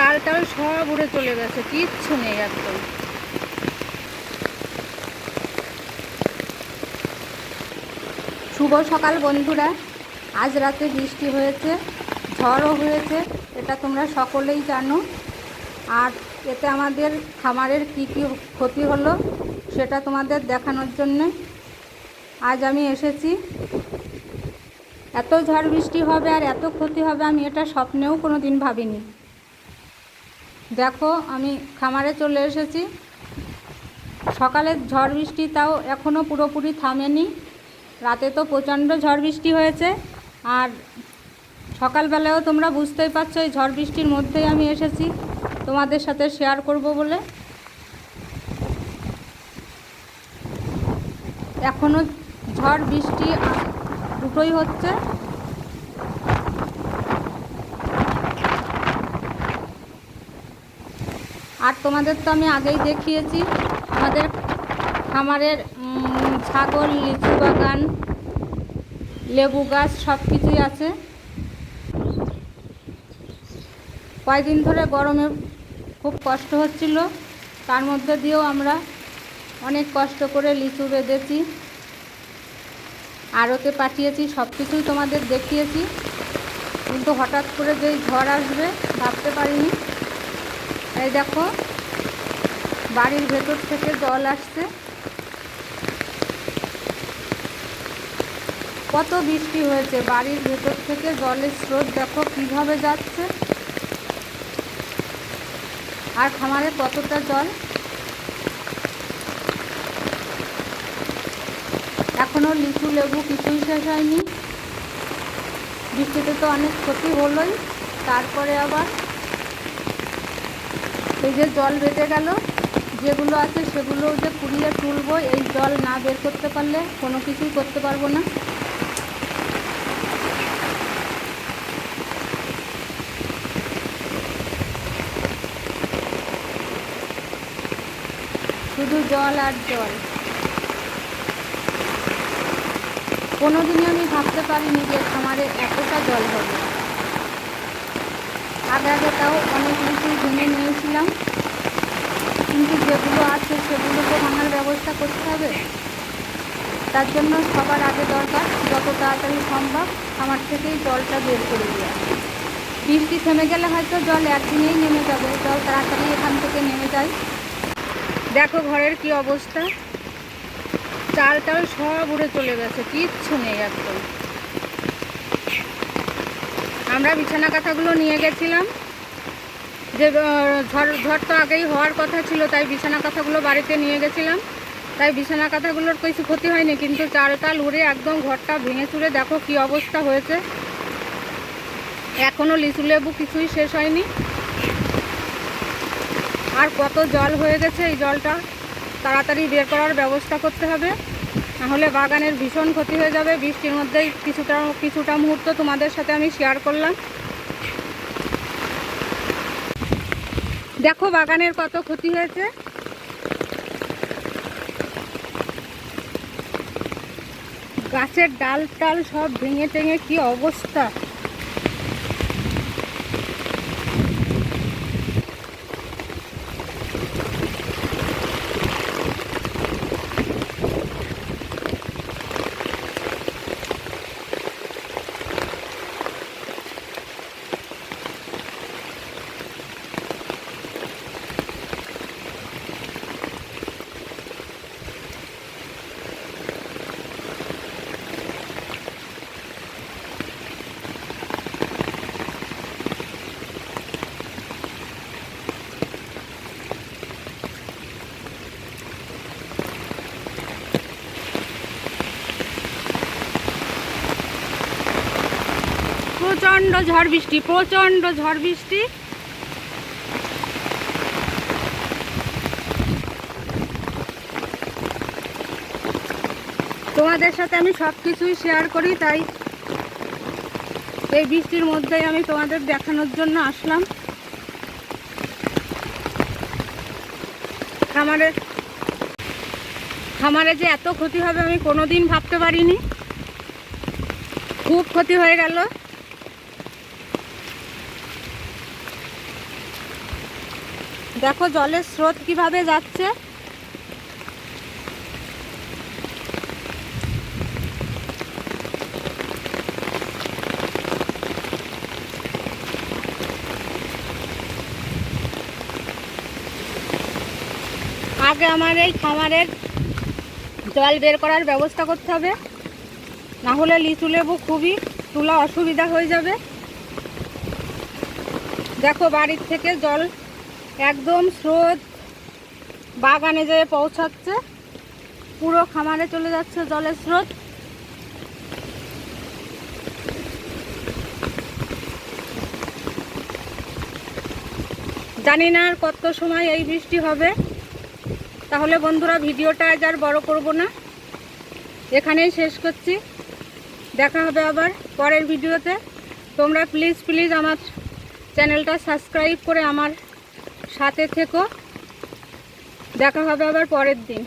চাল টাল সব উড়ে চলে গেছে, কিচ্ছু নেই একদম। শুভ সকাল বন্ধুরা, আজ রাতে বৃষ্টি হয়েছে, ঝড়ও হয়েছে, এটা তোমরা সকলেই জানো। আর এতে আমাদের খামারের কী কী ক্ষতি হলো, সেটা তোমাদের দেখানোর জন্যে আজ আমি এসেছি। এত ঝড় বৃষ্টি হবে আর এত ক্ষতি হবে, আমি এটা স্বপ্নেও কোনো দিন ভাবিনি। দেখো, আমি খামারে চলে এসেছি। সকালের ঝড় বৃষ্টি তাও এখনও পুরোপুরি থামেনি। রাতে তো প্রচণ্ড ঝড় বৃষ্টি হয়েছে। আর সকালবেলাও তোমরা বুঝতেই পারছ, এই ঝড় বৃষ্টির মধ্যেই আমি এসেছি। তোমাদের সাথে শেয়ার করব বলে। এখনও ঝড় বৃষ্টি দুটোই হচ্ছে। আর তোমাদের তো আমি আগেই দেখিয়েছি, আমাদের খামারের ছাগল, লিচু বাগান, লেবু গাছ সব কিছুই আছে। কয়েকদিন ধরে গরমে খুব কষ্ট হচ্ছিল, তার মধ্যে দিয়েও আমরা অনেক কষ্ট করে লিচু বেঁধেছি, আড়তে পাঠিয়েছি সব কিছুই তোমাদের দেখিয়েছি, কিন্তু হঠাৎ করে যেই ঝড় আসবে, ভাবতে পারিনি। এই দেখো, বাড়ির ভেতর থেকে জল আসছে। কত বৃষ্টি হয়েছে, বাড়ির ভেতর থেকে জলের স্রোত দেখো কীভাবে যাচ্ছে। আর খামারে কতটা জল? এখনও লিচু, লেবু কিছুই শেষ হয়নি। বৃষ্টিতে তো অনেক ক্ষতি হলোই, তারপরে আবার এই যে জল বেঁধে গেল, যেগুলো আছে সেগুলোও যে কুড়িয়ে তুলবো, এই জল না বের করতে পারলে কোনো কিছুই করতে পারব না। শুধু জল আর জল। কোনোদিনই আমি ভাবতে পারিনি যে খামারে এতটা জল হবে। তাও অনেক কিছুই ভেঙে নিয়েছিলাম। কিন্তু যেগুলো আছে সেগুলো তো ভাঙার ব্যবস্থা করতে হবে। তার জন্য সবার আগে দরকার, যত তাড়াতাড়ি সম্ভব আমার থেকেই জলটা বের করে দেওয়া। বৃষ্টি থেমে গেলে হয়তো জল একদিনেই নেমে যাবে, জল তাড়াতাড়ি এখান থেকে নেমে যায়। দেখো ঘরের কি অবস্থা। চাল টাল সব উড়ে চলে গেছে, কিচ্ছু নেই একদম। আমরা বিছানা কাঁথাগুলো নিয়ে গেছিলাম। যে ঝড় ঝড় তো আগেই হওয়ার কথা ছিল, তাই বিছানা কাঁথাগুলো বাড়িতে নিয়ে গেছিলাম। তাই বিছানা কাঁথাগুলোর কিছু ক্ষতি হয়নি, কিন্তু চাল টাল উড়ে একদম ঘরটা ভেঙে চুড়ে দেখো কি অবস্থা হয়েছে। এখনও লিচু লেবু কিছুই শেষ হয়নি। আর কত জল হয়ে গেছে এই জলটা। তাড়াতাড়ি বের করার ব্যবস্থা করতে হবে, নাহলে বাগানের ভীষণ ক্ষতি হয়ে যাবে। বৃষ্টির মধ্যেই কিছুটা কিছুটা মুহূর্ত তোমাদের সাথে আমি শেয়ার করলাম। দেখো বাগানের কত ক্ষতি হয়েছে। গাছের ডাল টাল সব ভেঙে টেঙে কি অবস্থা? প্রচণ্ড ঝড় বৃষ্টি, প্রচণ্ড ঝড় বৃষ্টি। তোমাদের সাথে আমি সব কিছুই শেয়ার করি, তাই এই বৃষ্টির মধ্যেই আমি তোমাদের দেখানোর জন্য আসলাম। খামারে খামারে যে এত ক্ষতি হবে আমি কোনোদিন ভাবতে পারিনি। খুব ক্ষতি হয়ে গেল। দেখো জলের স্রোত কীভাবে যাচ্ছে। আগে আমার এই খামারের জল বের করার ব্যবস্থা করতে হবে। না হলে লিচু লেবু খুবই তোলা অসুবিধা হয়ে যাবে। দেখো বাড়ির থেকে জল একদম স্রোত বাগানে যেয়ে পৌঁছাচ্ছে। পুরো খামারে চলে যাচ্ছে জলের স্রোত। জানি না আর কত সময় এই বৃষ্টি হবে। তাহলে বন্ধুরা, ভিডিওটা আজ আর বড় করব না। এখানেই শেষ করছি। দেখা হবে আবার পরের ভিডিওতে। তোমরা প্লিজ প্লিজ আমার চ্যানেলটা সাবস্ক্রাইব করে আমার সাথে থেকো। দেখা হবে আবার পরের দিন।